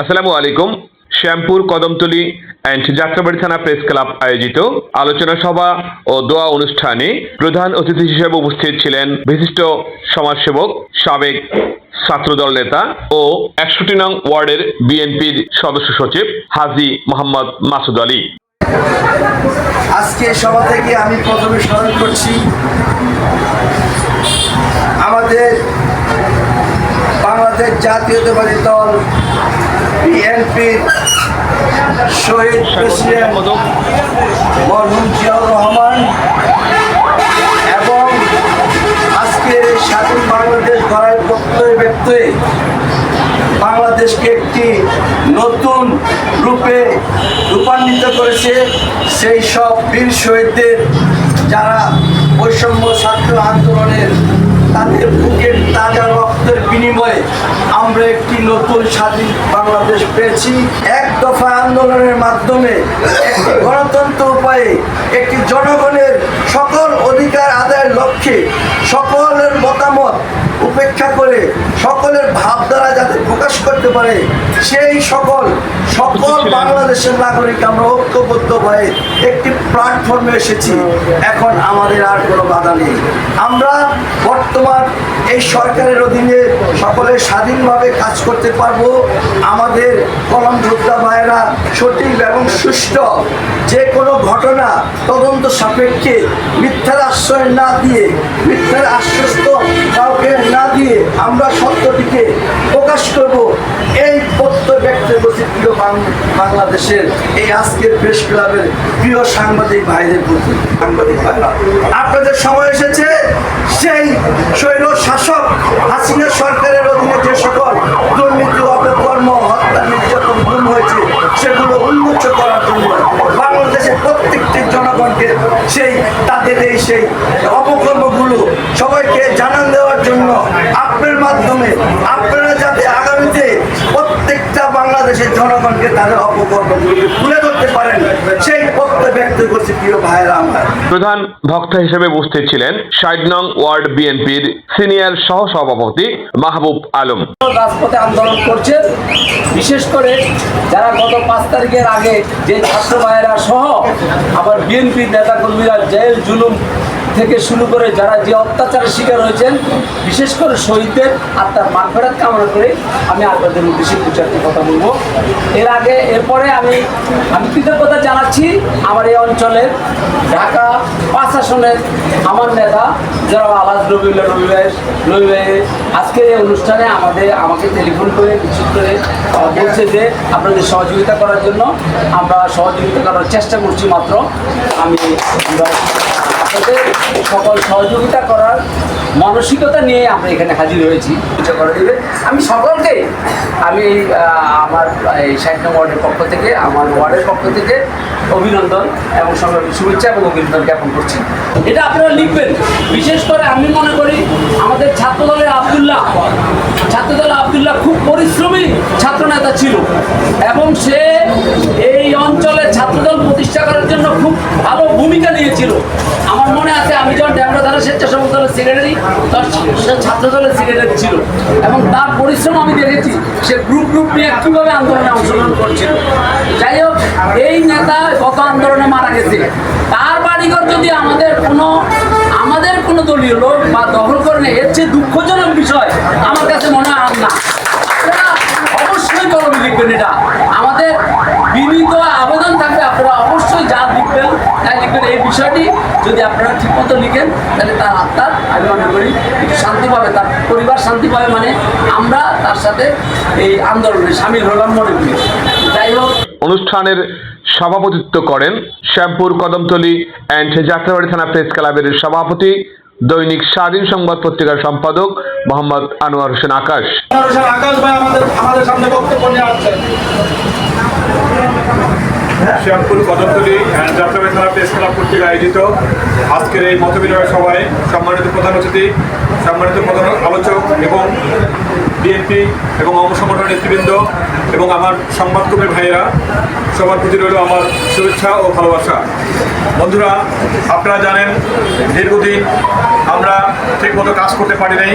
আসসালামু আলাইকুম। শ্যামপুর কদমতলী অ্যান্ড যাত্রাবাড়ি থানা প্রেস ক্লাব আয়োজিত আলোচনা সভা ও দোয়া অনুষ্ঠানে প্রধান অতিথি হিসেবে উপস্থিত ছিলেন বিশিষ্ট সমাজসেবক, সাবেক ছাত্রদল নেতা ও একষট্টি নং ওয়ার্ডের বিএনপির সদস্য সচিব হাজি মোহাম্মদ মাসুদ আলী। আজকে সভা থেকে আমি প্রথমে স্মরণ করছি, আমাদের বাংলাদেশ জাতীয়তাবাদী দল বিএনপির শহীদ প্রেসিডেন্ট রহমান এবং আজকে স্বাধীন বাংলাদেশ গড়ার প্রত্যয় ব্যক্তই বাংলাদেশকে একটি নতুন রূপে রূপান্বিত করেছে, সেই সব বীর শহীদদের যারা বৈষম্য ছাত্র আন্দোলনের তাদের বুকের তাজা রক্তের বিনিময়ে আমরা একটি নতুন স্বাধীন বাংলাদেশ পেয়েছি। এক দফা আন্দোলনের মাধ্যমে একটি গণতন্ত্র উপায়ে একটি জনগণের সকল অধিকার আদায়ের লক্ষ্যে সকলের মতামত উপেক্ষা করে সকলের ভাবধারা প্রকাশ করতে পারে। সেই সকল সকল বাংলাদেশের নাগরিক আমরা ঐক্যবদ্ধ হয়ে একটি প্ল্যাটফর্মে এসেছি। এখন আমাদের আর কোনো বাধা নেই। আমরা বর্তমান এই সরকারের অধীনে সকলে স্বাধীনভাবে কাজ করতে পারব। আমাদের কলম যোদ্ধা ভাইয়েরা সঠিক এবং সুষ্ঠু যে কোনো ঘটনা তদন্ত সাপেক্ষে মিথ্যার আশ্রয় না দিয়ে মিথ্যার আশ্বস্ত কাউকে না দিয়ে আমরা সত্যটিকে প্রকাশ করব। এই বাংলাদেশের এই আজকের প্রেস ক্লাবের প্রিয় সাংবাদিক ভাইদের প্রতি। সাংবাদিক ভাইরা, আপনাদের সময় এসেছে সেই শৈল শাসক হাসিনা সরকারের অধীনে যে সকল দুর্নীতি, অপকর্ম, হত্যা, নির্যাতন গুম হয়েছে, সেগুলো উন্মোচ করার জন্য বাংলাদেশের প্রত্যেকটি জনগণকে সেই তাদের এই সেই অপকর্মগুলো সবাইকে জানান দেওয়ার জন্য আপনার মাধ্যমে আপনারা বাংলাদেশের জনগণকে তাদের অপকর্মগুলোকে তুলে ধরতে পারেন সেই প্রত্যয় ব্যক্ত করছি প্রিয় ভাইয়েরা আমার। প্রধান বক্তা হিসেবে উপস্থিত ছিলেন ষাট নং ওয়ার্ড বিএনপির সিনিয়র সহ সভাপতি মাহবুব আলম। রাজপথে আন্দোলন করছেন বিশেষ করে যারা গত পাঁচ তারিখের আগে যে ছাত্র ভাইয়েরা সহ আবার বিএনপি নেতাকর্মীরা জেল জুলুম থেকে শুরু করে যারা যে অত্যাচারের শিকার হয়েছেন, বিশেষ করে শহীদদের আত্মার মাগফেরাত কামনা করে আমি আপনাদের উদ্দেশ্যে দু কথা বলব। এর আগে, এরপরে আমি আমি কৃতজ্ঞতা জানাচ্ছি আমার এই অঞ্চলের ঢাকা পাঁচ আসনের আমার নেতা যারা আলাদ রবিউল্লাহ রবি ভাই রবি ভাই, আজকের এই অনুষ্ঠানে আমাদের, আমাকে টেলিফোন করে নিশ্চিত করে বলছে যে আপনাদের সহযোগিতা করার জন্য, আমরা সহযোগিতা করার চেষ্টা করছি মাত্র। আমি আপনাদের সকল সহযোগিতা করার মানসিকতা নিয়ে আমরা এখানে হাজির হয়েছি। এটা করে দিবে আমি সকলকে, আমি আমার এই ষাট ওয়ার্ডের পক্ষ থেকে, আমার ওয়ার্ডের পক্ষ থেকে অভিনন্দন এবং সঙ্গে শুভেচ্ছা এবং অভিনন্দন জ্ঞাপন করছি। এটা আপনারা লিখবেন। বিশেষ করে আমি মনে করি আমাদের ছাত্রদলের আবদুল্লাহ। ছাত্রদল আবদুল্লাহ খুব পরিশ্রমী ছাত্রনেতা ছিল। এবং সে ছাত্রদল প্রতিষ্ঠা করার জন্য খুব ভালো ভূমিকা নিয়েছিল। আমার মনে আছে আমি যখন ড্যামরা থানা স্বেচ্ছাসেবক দলের সেক্রেটারি তখন সে ছাত্র দলের সেক্রেটারি ছিল এবং তার পরিশ্রম আমি দেখেছি, সে গ্রুপ গ্রুপ নিয়ে কীভাবে আন্দোলনে অংশগ্রহণ করছিল। যাই হোক, এই নেতা গত আন্দোলনে মারা গেছে। তার বাড়িঘর যদি আমাদের কোনো আমাদের কোনো দলীয় লোক বা দখল করে নেয়, এর চেয়ে দুঃখজনক বিষয় আমার কাছে মনে হয় না। অবশ্যই কলমে লিখবেন এটা। আমাদের বিনীত আবেদন থাকবে আপনারা অবশ্যই যা লিখবেন, তাই লিখবেন। এই বিষয়টি যদি আপনারা ঠিকমতো লিখেন, তাহলে তার আত্মার আমি মনে করি শান্তি পাবে, তার পরিবার শান্তি পাবে মানে আমরা তার সাথে এই আন্দোলনে সামিল হলাম মনে করি। যাই হোক। অনুষ্ঠানের সভাপতিত্ব করেন শ্যামপুর কদমতলী অ্যান্ড যাত্রাবাড়ি থানা প্রেস ক্লাবের সভাপতি দৈনিক স্বাধীন সংবাদ পত্রিকার সম্পাদক মোহাম্মদ আনোয়ার হোসেন আকাশ। আকাশ ভাই আমাদের আমাদের সামনে বক্তব্য নিয়ে আসছেন শ্যামপুর কদমতলী যাত্রাবাড়ি থানা প্রেস ক্লাব কর্তৃক আয়োজিত আজকের এই মত বিনিময় সভায় সম্মানিত প্রধান অতিথি সম্মানিত প্রধান আলোচক এবং বিএনপি এবং অঙ্গ সংগঠনের নেতৃবৃন্দ এবং আমার সংবাদকর্মী ভাইয়েরা, সবার প্রতি রইল আমার শুভেচ্ছা ও ভালোবাসা। বন্ধুরা, আপনারা জানেন, দীর্ঘদিন আমরা ঠিকমতো কাজ করতে পারি নাই।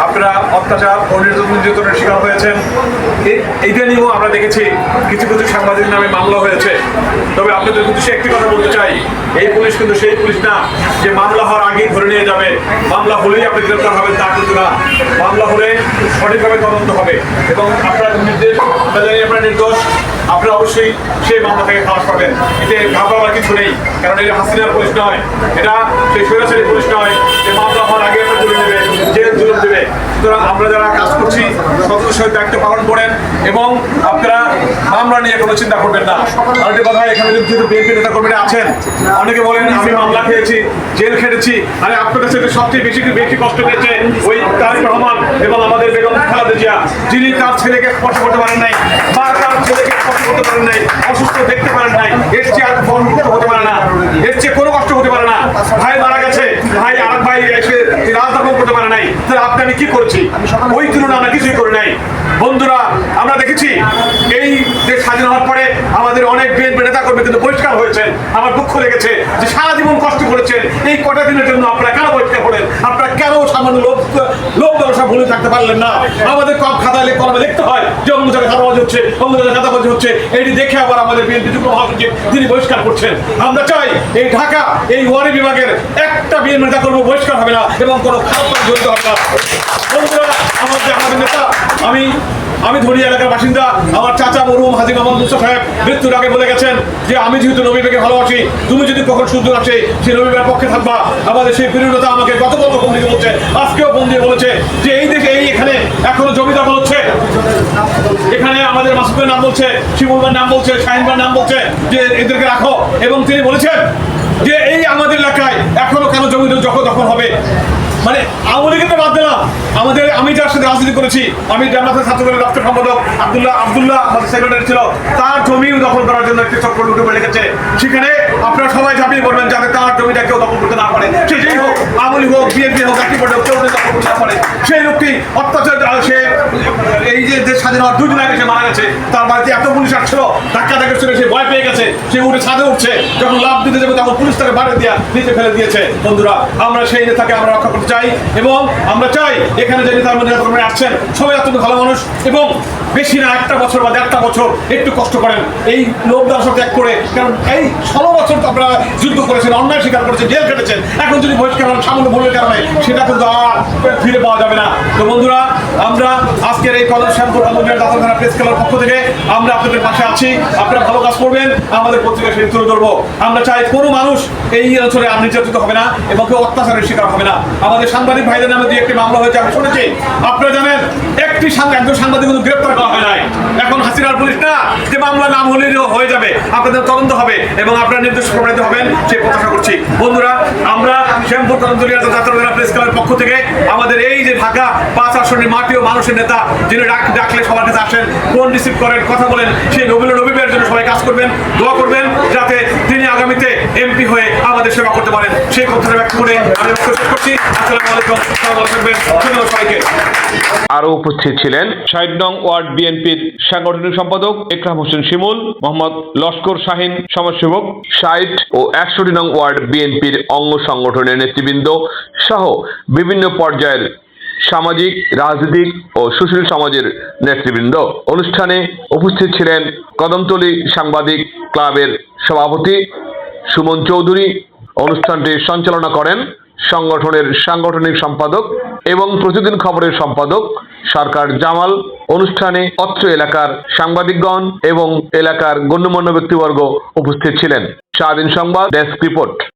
আপনারা অত্যাচার ও নির্যাতন- নির্যাতনের শিকার হয়েছেন। নিয়েও আমরা দেখেছি কিছু কিছু সাংবাদিক নামে মামলা হয়েছে। তবে আপনাদের কিন্তু সে একটি কথা বলতে চাই। এই পুলিশ কিন্তু সেই পুলিশ না, যে মামলা হওয়ার আগেই ধরে নিয়ে যাবে। মামলা হলেই আপনি গ্রেপ্তার হবেন তা কিন্তু না। মামলা হলে সঠিকভাবে তদন্ত হবে এবং আপনার নির্দেশ জানি আপনার নির্দোষ, আপনারা অবশ্যই সেই মামলা থেকে খালাস পাবেন। এতে ঘাবড়াবার কিছু নেই, কারণ এটা হাসিনার পুলিশ নয়। এটা সেই স্বৈরাচারী পুলিশ নয় যে মামলা হওয়ার আগে আপনার তুলে দেবে জেল জুলুম দেবে সুতরাং আমরা যারা কাজ করছি সততার সহিত দায়িত্ব পালন করেন এবং আপনারা মামলা নিয়ে কোনো চিন্তা করবেন না। আর একটা কথা, এখানে যেহেতু বিএনপি নেতা কর্মীরা আছেন, অনেকে বলেন, আমি মামলা খেয়েছি, জেল খেটেছি। আরে আপনার কাছে সবচেয়ে বেশি বেশি কষ্ট পেয়েছে ওই তারিক রহমান এবং আমাদের বেগম খালেদা জিয়া, যিনি তার ছেলেকে স্পর্শ করতে পারেন নাই মা তার ছেলেকে স্পর্শ করতে পারেন নাই, অসুস্থ দেখতে পারেন নাই এর চেয়ে আর ফোন হতে পারে না এর চেয়ে কোনো কষ্ট হতে পারে না ভাই মারা গেছে ভাই আর এক ভাই এসে রাজদাপন করতে পারে নাই তাহলে আপনি আমি কি করছি? ওই তুলনা আমরা কিছুই করি নাই। বন্ধুরা আমরা দেখেছি এই দেশ স্বাধীন হওয়ার পরে আমাদের অনেক বিএনপি নেতা কর্মী কিন্তু বহিষ্কার হয়েছেন। আমার দুঃখ লেগেছে যে সারা জীবন কষ্ট করেছেন। এই কটা দিনের জন্য আপনারা কেন বহিষ্কার করেন আপনারা কেন সামান্য লোক লোক ব্যবসা ভুলে থাকতে পারলেন না? আমাদের কম খাতা কলমে লিখতে হয় যে অন্য জায়গায় খাতাবাজি হচ্ছে অন্য জায়গায় খাতাবাজি হচ্ছে। এটি দেখে আবার আমাদের বিএনপি যুগ্ম মহাসচিব তিনি বহিষ্কার করছেন। আমরা চাই এই ঢাকা, এই ওয়ারি বিভাগের একটা বিএনপি নেতা কর্মী বহিষ্কার হবে না এবং কোনো খারাপ জড়িত হবে না। আমাদের নেতা, আমি আমি ধরি এলাকার বাসিন্দা, আমার চাচা মরুম হাজি মোহাম্মদ মুস্তা সাহেব মৃত্যুর আগে বলে গেছেন যে আমি যেহেতু নবীকে ভালোবাসি, তুমি যদি কখন সুযোগ আসে, সেই নবীবের পক্ষে থাকবা। আমাদের সেই প্রিয়তা আমাকে বছর ফোন দিয়ে বলছে, আজকেও ফোন দিয়ে বলেছে যে এই দেশে, এই এখানে এখনও জমি দখল হচ্ছে। এখানে আমাদের মাসুদের নাম বলছে শিমুলবার নাম বলছে শাহিনবার নাম বলছে, যে এদেরকে রাখো। এবং তিনি বলেছেন যে এই আমাদের এলাকায় এখনও কেন জমি যখন তখন হবে? মানে আওয়ামী লীগের বাদ দিলাম আমাদের, আমি যার সাথে রাজনীতি করেছি, আমি জামাতের ছাত্রদলের রাষ্ট্র সম্পাদক আব্দুল্লাহ আব্দুল্লাহ, আমাদের সেক্রেটারি ছিল, তার জমি দখল করার জন্য একটি চক্র লুটে পড়ে গেছে। সেখানে আপনারা সবাই ঝাঁপিয়ে পড়বেন যাতে তার জমিটা কেউ দখল করতে না পারে। সে যেই হোক, আমলি হোক, বিএনপি হোক, একটি পর্যন্ত কেউ দখল করতে না পারে, সেই লোকটি অত্যাচার, সে এই যে দেশ স্বাধীন হওয়ার দুদিন আগে সে মারা গেছে, তার বাড়িতে এত পুলিশ আসছিল ধাক্কা সে ভয় পেয়ে গেছে, সে উঠে ছাদে উঠছে, যখন লাভ দিতে যাবে তখন পুলিশ তাকে বাড়ি দিয়া নিচে ফেলে দিয়েছে। বন্ধুরা, আমরা সেই নেতাকে আমরা রক্ষা করতে চাই এবং আমরা চাই এখানে যে নেতার মধ্যে নেতাকর্মীরা আসছেন সবাই অত্যন্ত ভালো মানুষ এবং বেশি না একটা বছর বা দেড়টা বছর একটু কষ্ট করেন। এই লোক দর্শক ত্যাগ করে, কারণ এই ষোলো বছর তো আপনারা যুদ্ধ করেছেন, অন্যায় স্বীকার করেছেন, জেল কেটেছেন এখন যদি বহিষ্কার সামান্য ভুলের কারণে সেটা কিন্তু আর ফিরে পাওয়া যাবে না। তো বন্ধুরা আমরা আজকের এই কলেজ শ্যামপুর কলেজের দাদা প্রেস ক্লাবের পক্ষ থেকে আমরা আপনাদের পাশে আছি। আপনারা ভালো কাজ করবেন, আমাদের পত্রিকা সেই তুলে ধরবো। আমরা চাই কোনো মানুষ এই অঞ্চলে আর নির্যাতিত হবে না এবং কেউ অত্যাচারের শিকার হবে না। আমাদের সাংবাদিক ভাইদের নামে দুই একটি মামলা হয়েছে, আমি শুনেছি। আপনারা জানেন, একটি একজন সাংবাদিক কিন্তু গ্রেপ্তার করা হয় নাই। এখন হাসিনার পুলিশ না, যে মামলা নাম হলেই হয়ে যাবে। আপনাদের তদন্ত হবে এবং আপনারা নির্দেশ প্রমাণিত হবেন, সেই প্রত্যাশা করছি। বন্ধুরা, আমরা শ্যামপুর কদমতলিয়া যাত্রা প্রেস ক্লাবের পক্ষ থেকে আমাদের এই যে ঢাকা পাঁচ আসনের মাটি ও মানুষের নেতা যিনি ডাক ডাকলে সবার কাছে আসেন, ফোন রিসিভ করেন, কথা বলেন, সেই নবীন নবীবের জন্য সবাই কাজ করবেন, দোয়া করবেন, যাতে তিনি আগামীতে এমপি হয়ে আমাদের সেবা করতে পারেন। সেই কথাটা ব্যক্ত করে আমি শেষ করছি। আসসালামু আলাইকুম, সবাই থাকবেন, ধন্যবাদ সবাইকে। আরও উপস্থিত ছিলেন ষাট নং ওয়ার্ড বিএনপির সাংগঠনিক সম্পাদক একরাম হোসেন শিমুল, মোহাম্মদ লস্কর শাহিন সমাজসেবক, ষাট ও একষট্টি নং ওয়ার্ড বিএনপির অঙ্গ সংগঠনের নেতৃবৃন্দ সহ বিভিন্ন পর্যায়ের সামাজিক, রাজনৈতিক ও সুশীল সমাজের নেতৃবৃন্দ। অনুষ্ঠানে উপস্থিত ছিলেন কদমতলী সাংবাদিক ক্লাবের সভাপতি সুমন চৌধুরী। অনুষ্ঠানটি সঞ্চালনা করেন সংগঠনের সাংগঠনিক সম্পাদক এবং প্রতিদিন খবরের সম্পাদক সরকার জামাল। অনুষ্ঠানে অত্র এলাকার সাংবাদিকগণ এবং এলাকার গণ্যমান্য ব্যক্তিবর্গ উপস্থিত ছিলেন। স্বাধীন সংবাদ, ডেস্ক রিপোর্ট।